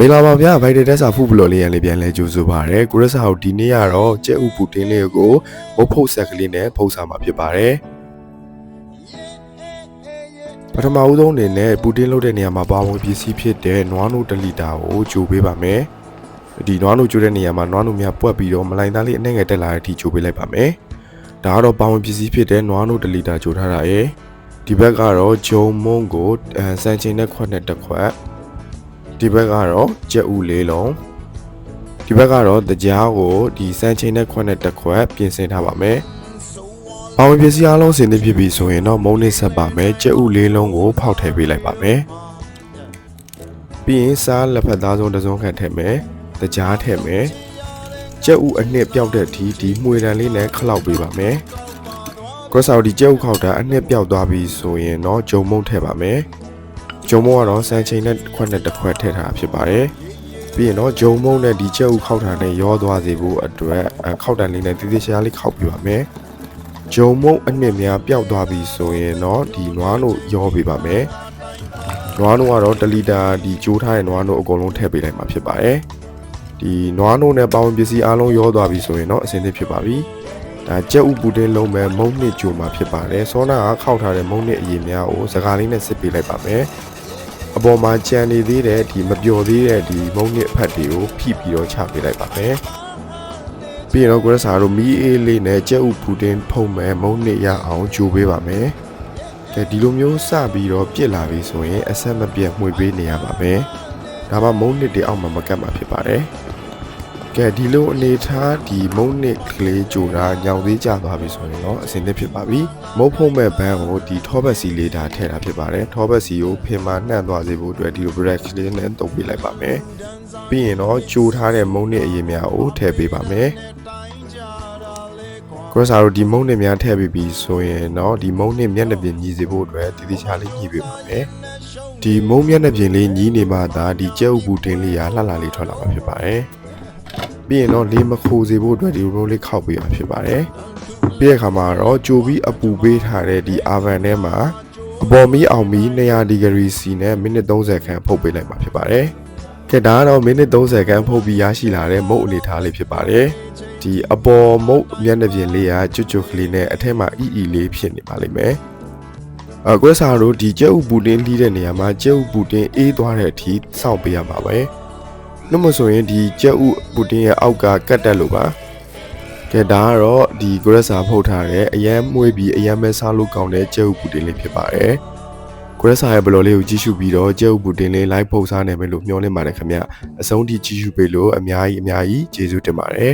မင်္ဂလာပါဗျာဗိုက်တက်စာဖူဘလော်လေးရန်လေးပြန်လဲကြိုဆိုပါရယ်ကိုရဆာကိုဒီနေ့ကတော့ကျဲဥပူတင်းလေးကိုမုတ်ဖုတ်ဆက်ကလေးနဲ့ဖုတ်စာမှာဖြစ်ပါတယ်ပထမဦးဆုံးအနေနဲ့ပူတင်းလုပ်တဲ့နေရာမှာပါဝင်ပစ္စည်းဖြစ်တဲ့နွားနို့1လီတာကိုကြိုပေးပါမယ်ဒီနွားနို့ကြိုတဲ့နေရာမှာနွားနို့များပွက်ပြီးတော့မလိုင်သားလေးအနှဲ့ငယ်တက်လာတဲ့အထိကြိုပေးလိုက်ပါမယ်ဒါကတော့ပါဝင်ပစ္စည်းဖြစ်တဲ့နွားနို့1လီတာကြိုထားတာရယ်ဒီဘက်ကတော့ဂျုံမုံကိုအဲစံချိန်နဲ့ခွက်နဲ့တစ်ခွက် ဒီဘက်ကတော့ကြက်ဥလေးလုံးဒီဘက်ကတော့တကြားကိုဒီစမ်းချိန်နဲ့ခွက်နဲ့တစ်ခွက်ပြင်ဆင်ထားပါမယ်။ဘာဝင်ပစ္စည်းအလုံးစင်သင့်ဖြစ်ပြီဆိုရင်တော့မုံနစ်ဆက်ပါမယ်။ကြက်ဥလေးလုံးကိုဖောက်ထည့်ပေးလိုက်ပါမယ်။ပြီးရင်စားလက်ဖက်သားစုံတစ်စုံခန့်ထည့်မယ်။တကြားထည့်မယ်။ကြက်ဥအနှစ်ပြောက်တဲ့အထိဒီမှွေတံလေးနဲ့ခလောက်ပေးပါမယ်။ကော့ဆော်ဒီကြက်ဥခောက်တာအနှစ်ပြောက်သွားပြီဆိုရင်တော့ဂျုံမုံထည့်ပါမယ်။ ဂျုံမုံကတော့စံချိန်နဲ့ခွက်နဲ့တစ်ခွက်ထည့်ထားတာဖြစ်ပါတယ်။ပြီးရင်တော့ဂျုံမုံနဲ့ဒီချက်ဥခောက်တာနဲ့ရောသွားစေဖို့အတွက်အခောက်တန်လေးနဲ့တိတိကျကျလေးခောက်ပြပါမယ်။ဂျုံမုံအနှစ်များပျောက်သွားပြီဆိုရင်တော့ဒီနွားနို့ရောပေးပါမယ်။နွားနို့ကတော့1လီတာဒီကျိုးထားတဲ့နွားနို့အကုန်လုံးထည့်ပေးလိုက်မှာဖြစ်ပါတယ်။ဒီနွားနို့နဲ့ပေါင်းပစ္စည်းအားလုံးရောသွားပြီဆိုရင်တော့အဆင်သင့်ဖြစ်ပါပြီ။ဒါကြက်ဥပူတင်းလုံးမဲ့မုံနှစ်ကြိုမှာဖြစ်ပါတယ်။စောနာကခောက်ထားတဲ့မုံနှစ်အရင်များကိုစကားလေးနဲ့စစ်ပေးလိုက်ပါမယ်။ အပေါ်မှာကြံနေသေးတဲ့ဒီမပျော်သေးတဲ့ဒီမုံနစ်အဖက်တွေကိုဖိပြီးတော့ချပေးလိုက်ပါမယ်။ပြီးရင်တော့ကိုရစာတို့မီးအေးလေးနဲ့ကြက်ဥပူတင်ဖုံးမဲ့မုံနစ်ရအောင်ကြိုပေးပါမယ်။ကဲဒီလိုမျိုးစပြီးတော့ပြစ်လာပြီဆိုရင်အဆက်မပြတ်မှွေပေးနေရပါမယ်။ဒါမှမုံနစ်တွေအောက်မှာမကတ်မှာဖြစ်ပါတယ်။ ကဲဒီလိုအနေထားဒီမုံနစ်ကလေးကြိုတာညောင်သေးကြသွားပြီဆိုရင်တော့အဆင်သင့်ဖြစ်ပါပြီ။မုတ်ဖုံးမဲ့ဘန်းကိုဒီထောပတ်စီလေးဒါထည့်တာဖြစ်ပါတယ်။ထောပတ်စီကိုဖင်မာနှံ့သွားစေဖို့အတွက်ဒီလို brush လေးနဲ့တုပ်ပေးလိုက်ပါမယ်။ပြီးရင်တော့ကြိုထားတဲ့မုံနစ်အရင်များကိုထည့်ပေးပါမယ်။ကိုရစာတို့ဒီမုံနစ်များထည့်ပြီးပြီဆိုရင်တော့ဒီမုံနစ်မျက်နှာပြင်ညီစေဖို့အတွက်တည်တည်ချာလေးညီပေးပါမယ်။ဒီမုံမျက်နှာပြင်လေးညီနေမှသာဒီကြက်ဥပူတင်လေးရလှလှလေးထွက်လာမှာဖြစ်ပါတယ်။ ပြီးရင်တော့လေးမခိုးစေဖို့အတွက်ဒီရိုးလေးခောက်ပေးရဖြစ်ပါတယ်။ပြီးတဲ့အခါမှာတော့ကြိုပြီးအပူပေးထားတဲ့ဒီ oven ထဲမှာအပေါ်မီးအောင်မီး200ဒီဂရီစီနဲ့မိနစ်30ခန့်ဖုတ်ပေးလိုက်မှာဖြစ်ပါတယ်။ကဲဒါကတော့မိနစ်30ခန့်ဖုတ်ပြီးရရှိလာတဲ့မုတ်အနေထားလေးဖြစ်ပါတယ်။ဒီအပေါ်မုတ်မျက်နှာပြင်လေးကကျွတ်ကျွတ်ကလေးနဲ့အထက်မှာအီအီလေးဖြစ်နေပါလိမ့်မယ်။အကွက်စာတို့ဒီကျဲဥပူတင်းလှီးတဲ့နေရာမှာကျဲဥပူတင်းအေးသွားတဲ့အထိစောင့်ပေးရပါပဲ။ နှုတ်မဆိုရင်ဒီကြက်ဥပူတင်ရဲ့အောက်ကကတ်တက်လို့ပါကဲဒါကတော့ဒီဂရက်စာဖုတ်ထားတဲ့အရန်မွေးပြီးအရန်မဲစားလို့ကောင်းတဲ့ကြက်ဥပူတင်လေးဖြစ်ပါတယ်ဂရက်စာရဲ့ဘလော်လေးကိုကြည့်ရှုပြီးတော့ကြက်ဥပူတင်လေး live ဖုတ်စားနေမယ်လို့မျှော်လင့်ပါတယ်ခင်ဗျအဆုံးထိကြည့်ရှုပေးလို့အများကြီးအများကြီးကျေးဇူးတင်ပါတယ်